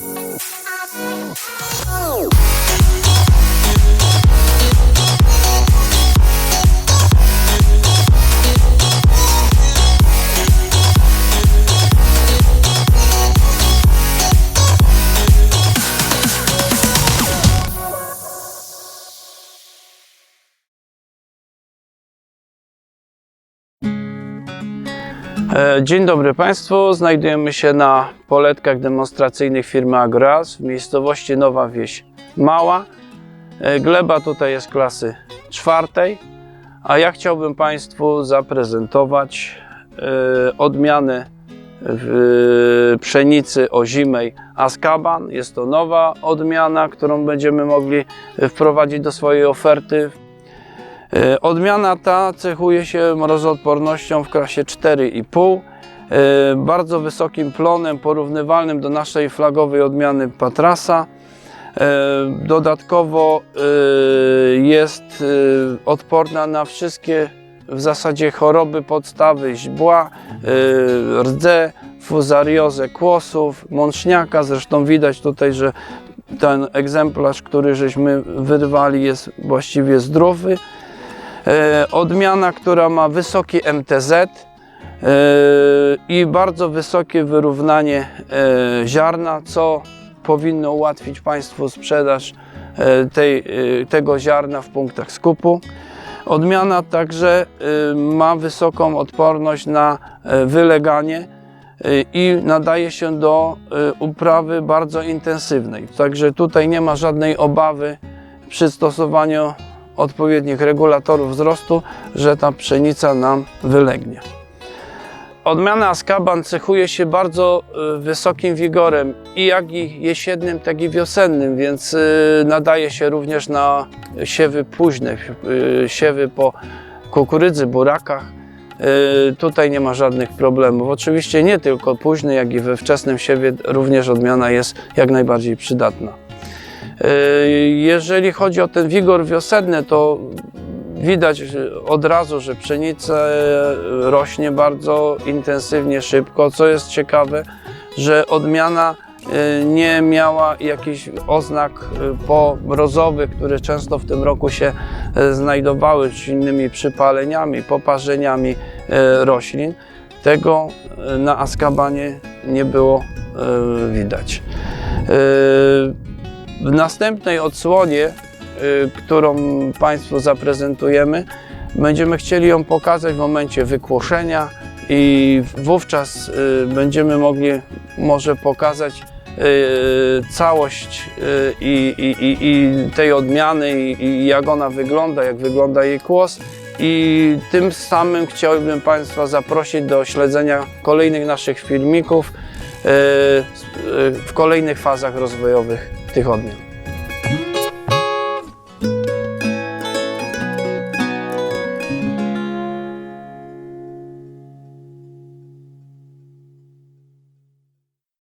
Oh. Dzień dobry Państwu. Znajdujemy się na poletkach demonstracyjnych firmy Agras w miejscowości Nowa Wieś Mała. E, Gleba tutaj jest klasy czwartej, a ja chciałbym Państwu zaprezentować e, odmianę w pszenicy ozimej Askaban. Jest to nowa odmiana, którą będziemy mogli wprowadzić do swojej oferty E, Odmiana ta cechuje się mrozoodpornością w klasie 4,5, e, bardzo wysokim plonem porównywalnym do naszej flagowej odmiany Patrasa. E, Dodatkowo e, jest e, odporna na wszystkie w zasadzie choroby podstawy źdźbła, e, rdze, fuzariozę kłosów, mączniaka. Zresztą widać tutaj, że ten egzemplarz, który żeśmy wyrwali jest właściwie zdrowy. E, Odmiana, która ma wysoki MTZ e, i bardzo wysokie wyrównanie e, ziarna, co powinno ułatwić Państwu sprzedaż tej, tego ziarna w punktach skupu. Odmiana także ma wysoką odporność na wyleganie i nadaje się do uprawy bardzo intensywnej. Także tutaj nie ma żadnej obawy przy stosowaniu odpowiednich regulatorów wzrostu, że ta pszenica nam wylegnie. Odmiana Askaban cechuje się bardzo y, wysokim wigorem i jak i jesiennym, tak i wiosennym, więc y, nadaje się również na siewy późne, y, siewy po kukurydzy, burakach. Tutaj nie ma żadnych problemów. Oczywiście nie tylko późny, jak i we wczesnym siewie również odmiana jest jak najbardziej przydatna. Y, Jeżeli chodzi o ten wigor wiosenny, to widać od razu, że pszenica rośnie bardzo intensywnie, szybko. Co jest ciekawe, że odmiana y, nie miała jakichś oznak pomrozowych, które często w tym roku się znajdowały, czy innymi przypaleniami, poparzeniami roślin. Tego na Askabanie nie było widać. W następnej odsłonie, y, którą Państwu zaprezentujemy, będziemy chcieli ją pokazać w momencie wykłoszenia i wówczas y, będziemy mogli może pokazać y, całość i, i, i, tej odmiany i, jak ona wygląda, jak wygląda jej kłos. I tym samym chciałbym Państwa zaprosić do śledzenia kolejnych naszych filmików w kolejnych fazach rozwojowych tych odmian.